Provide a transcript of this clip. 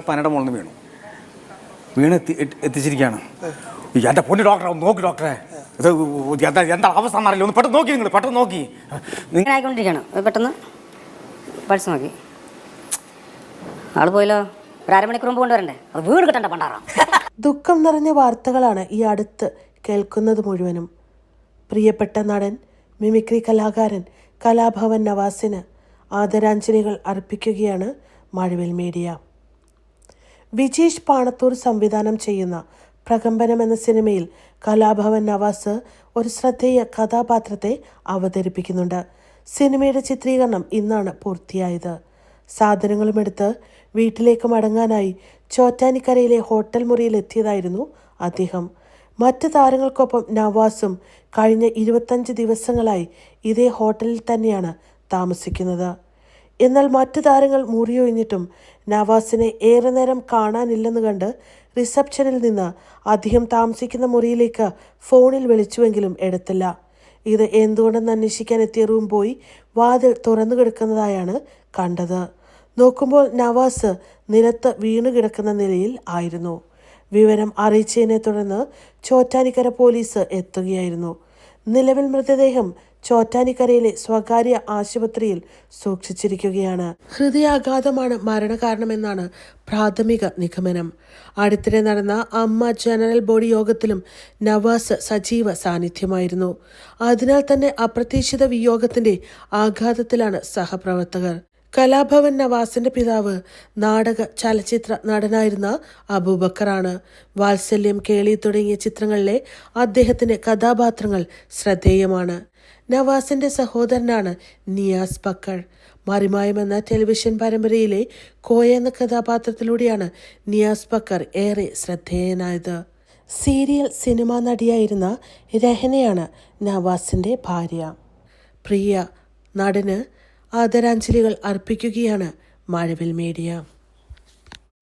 പനയുടെ മുകളിൽ വീണു. വീണ് എത്തി എത്തി- എത്തിച്ചിരിക്കുകയാണ്. എന്റെ പൊന്നു ഡോക്ടറെ ഒന്ന് നോക്കി ഡോക്ടറെ. ഇത് എന്താ എന്താ അവസ്ഥ എന്നറിയില്ല. ഒന്ന് പെട്ടെന്ന് നോക്കി നിങ്ങൾ പെട്ടെന്ന് നോക്കി. നിങ്ങൾ പെട്ടെന്ന് പൾസ് നോക്കി. ആൾ പോയല്ലോ. ഒരു അരമണിക്കൂർ മുമ്പ് കൊണ്ടുവരണ്ടേ? അത് വീട് കിട്ടണ്ട പണ്ടാറാം. ദുഃഖം നിറഞ്ഞ വാർത്തകളാണ് ഈ അടുത്ത് കേൾക്കുന്നത് മുഴുവനും. പ്രിയപ്പെട്ട നടൻ മിമിക്രി കലാകാരൻ കലാഭവൻ നവാസിന് ആദരാഞ്ജലികൾ അർപ്പിക്കുകയാണ് മഴവിൽ മീഡിയ. വിജീഷ് പാണത്തൂർ സംവിധാനം ചെയ്യുന്ന പ്രകമ്പനം എന്ന സിനിമയിൽ കലാഭവൻ നവാസ് ഒരു ശ്രദ്ധേയ കഥാപാത്രത്തെ അവതരിപ്പിക്കുന്നുണ്ട്. സിനിമയുടെ ചിത്രീകരണം ഇന്നാണ് പൂർത്തിയായത്. സാധനങ്ങളും എടുത്ത് വീട്ടിലേക്ക് മടങ്ങാനായി ചോറ്റാനിക്കരയിലെ ഹോട്ടൽ മുറിയിൽ എത്തിയതായിരുന്നു അദ്ദേഹം. മറ്റ് താരങ്ങൾക്കൊപ്പം നവാസും കഴിഞ്ഞ ഇരുപത്തഞ്ച് ദിവസങ്ങളായി ഇതേ ഹോട്ടലിൽ തന്നെയാണ് താമസിക്കുന്നത്. എന്നാൽ മറ്റു താരങ്ങൾ മുറിയൊഴിഞ്ഞിട്ടും നവാസിനെ ഏറെ നേരം കാണാനില്ലെന്ന് കണ്ട് റിസപ്ഷനിൽ നിന്ന് അധികം താമസിക്കുന്ന മുറിയിലേക്ക് ഫോണിൽ വിളിച്ചുവെങ്കിലും എടുത്തില്ല. ഇത് എന്തുകൊണ്ടെന്ന് അന്വേഷിക്കാൻ എത്തിയ റൂം പോയി വാതിൽ തുറന്നു കിടക്കുന്നതായാണ് കണ്ടത്. നോക്കുമ്പോൾ നവാസ് നിലത്ത് വീണു കിടക്കുന്ന നിലയിൽ ആയിരുന്നു. വിവരം അറിയിച്ചതിനെ തുടർന്ന് ചോറ്റാനിക്കര പോലീസ് എത്തുകയായിരുന്നു. നിലവിൽ മൃതദേഹം ചോറ്റാനിക്കരയിലെ സ്വകാര്യ ആശുപത്രിയിൽ സൂക്ഷിച്ചിരിക്കുകയാണ്. ഹൃദയാഘാതമാണ് മരണകാരണമെന്നാണ് പ്രാഥമിക നിഗമനം. അടുത്തിടെ നടന്ന അമ്മ ജനറൽ ബോഡി യോഗത്തിലും നവാസ് സജീവ സാന്നിധ്യമായിരുന്നു. അതിനാൽ തന്നെ അപ്രതീക്ഷിത വിയോഗത്തിന്റെ ആഘാതത്തിലാണ് സഹപ്രവർത്തകർ. കലാഭവൻ നവാസിന്റെ പിതാവ് നാടക ചലച്ചിത്ര നടനായിരുന്ന അബൂബക്കറാണ്. വാത്സല്യം കേളി തുടങ്ങിയ ചിത്രങ്ങളിലെ അദ്ദേഹത്തിന്റെ കഥാപാത്രങ്ങൾ ശ്രദ്ധേയമാണ്. നവാസിന്റെ സഹോദരനാണ് നിയാസ് ബക്കർ. മറിമായം എന്ന ടെലിവിഷൻ പരമ്പരയിലെ കോയ എന്ന കഥാപാത്രത്തിലൂടെയാണ് നിയാസ് ബക്കർ ഏറെ ശ്രദ്ധേയനായത്. സീരിയൽ സിനിമാ നടിയായിരുന്ന രഹനയാണ് നവാസിന്റെ ഭാര്യ. പ്രിയ നടന് ആദരാഞ്ജലികൾ അർപ്പിക്കുകയാണ് മഴവിൽ മീഡിയ.